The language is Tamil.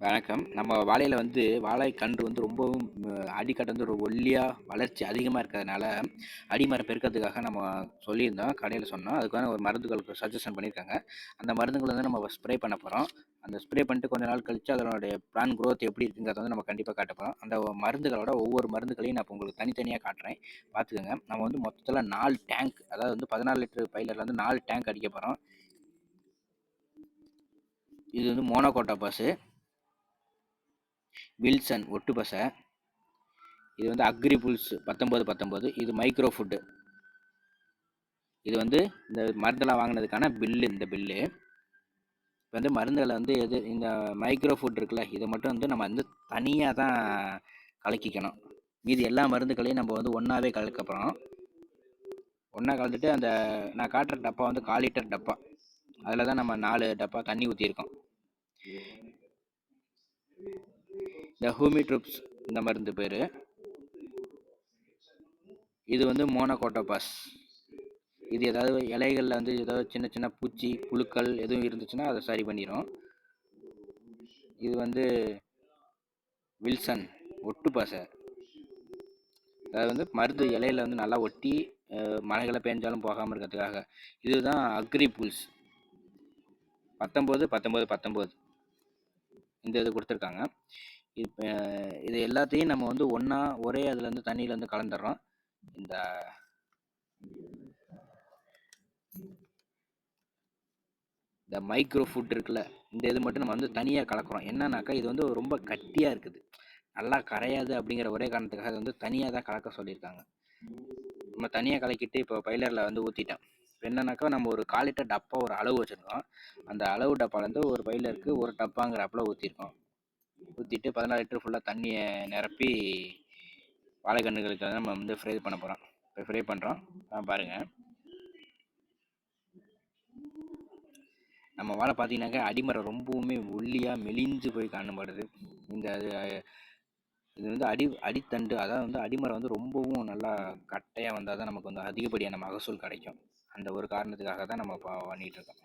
வணக்கம். நம்ம வாழையில் வந்து வாழைக்கன்று வந்து ரொம்பவும் அடிக்கட்டு வந்து ஒரு ஒல்லியாக வளர்ச்சி அதிகமாக இருக்கிறதுனால அடிமரம் பெருக்கிறதுக்காக நம்ம சொல்லியிருந்தோம் கடையில் சொன்னோம். அதுக்கான ஒரு மருந்துகளுக்கு சஜஷன் பண்ணியிருக்காங்க. அந்த மருந்துகளை வந்து நம்ம ஸ்ப்ரே பண்ண போகிறோம் அந்த ஸ்ப்ரே பண்ணிட்டு கொஞ்ச நாள் கழித்து அதனுடைய பிளான் க்ரோத் எப்படி இருக்குங்கிறத வந்து நம்ம கண்டிப்பாக காட்ட போகிறோம் அந்த மருந்துகளோட ஒவ்வொரு மருந்துகளையும் நான் இப்போ உங்களுக்கு தனித்தனியாக காட்டுறேன். பார்த்துக்கோங்க நம்ம வந்து மொத்தத்தில் நாலு டேங்க் அதாவது வந்து பதினாலு லிட்டர் பைலரில் வந்து நாலு டேங்க் அடிக்க போகிறோம் இது வந்து மோனோகோட்டா பாஸு வில்சன் ஒட்டு பசை. இது வந்து அக்ரி புல்ஸ் பத்தொம்போது இது மைக்ரோ ஃபுட்டு. இது வந்து இந்த மருந்தெல்லாம் வாங்கினதுக்கான பில்லு இந்த பில்லு. இப்போ வந்து மருந்துகளை வந்து எது இந்த மைக்ரோ ஃபுட் இருக்குல்ல இதை மட்டும் வந்து நம்ம வந்து தனியாக தான் கலக்கிக்கணும். மீதி எல்லா மருந்துகளையும் நம்ம வந்து ஒன்றாவே கலக்க ஒன்றா கலந்துட்டு அந்த நான் காட்டுற டப்பா வந்து கால் லிட்டர் டப்பா. அதில் தான் நம்ம நாலு டப்பா தண்ணி ஊற்றிருக்கோம் இந்த ஹூமிட்ரூப்ஸ் இந்த மருந்து பேர். இது வந்து மோனோகோட்டோபாஸ் இது ஏதாவது இலைகளில் வந்து ஏதாவது சின்ன சின்ன பூச்சி புழுக்கள் எதுவும் இருந்துச்சுன்னா அதை சரி பண்ணிடும் இது வந்து வில்சன் ஒட்டு பாசை. அதாவது வந்து மருந்து இலையில் வந்து நல்லா ஒட்டி மழைகளை பெஞ்சாலும் போகாமல் இருக்கிறதுக்காக. இதுதான் அக்ரி புல்ஸ். பத்தொம்போது பத்தொம்போது பத்தொம்போது. இந்த இது கொடுத்துருக்காங்க. இப்போ இது எல்லாத்தையும் நம்ம வந்து ஒன்றா ஒரே அதில் வந்து தண்ணியில் வந்து கலந்துடுறோம் இந்த இந்த மைக்ரோ ஃபுட் இருக்குல்ல இந்த இது மட்டும் நம்ம வந்து தனியாக கலக்கிறோம். என்னன்னாக்கா இது வந்து ரொம்ப கட்டியாக இருக்குது. நல்லா கரையாது அப்படிங்கிற ஒரே காரணத்துக்காக வந்து தனியாக தான் கலக்க சொல்லியிருக்காங்க. நம்ம தனியாக கலக்கிட்டு இப்போ பைலரில் வந்து ஊற்றிட்டோம் என்னன்னாக்கா நம்ம ஒரு கால் லிட்டர் டப்பா ஒரு அளவு வச்சுருக்கோம். அந்த அளவு டப்பாலேருந்து ஒரு பைலருக்கு ஒரு டப்பாங்கிற ஊற்றிருக்கோம் ஊற்றிட்டு பதினாறு லிட்டர் ஃபுல்லாக தண்ணியை நிரப்பி வாழைக்கன்றுகளுக்கு நம்ம வந்து ஃப்ரை பண்ண போகிறோம் இப்போ ஃப்ரை பண்ணுறோம் பாருங்கள் நம்ம வாழை பார்த்தீங்கன்னாக்கா அடிமரம் ரொம்பவுமே ஒல்லியாக மெலிஞ்சு போய் காணப்படுது இந்த இது வந்து அடி அடித்தண்டு அதாவது வந்து அடிமரம் வந்து ரொம்பவும் நல்லா கட்டையாக வந்தால் தான் நமக்கு வந்து அதிகப்படியான மகசூல் கிடைக்கும். அந்த ஒரு காரணத்துக்காக தான் நம்ம பண்ணிகிட்ருக்கோம்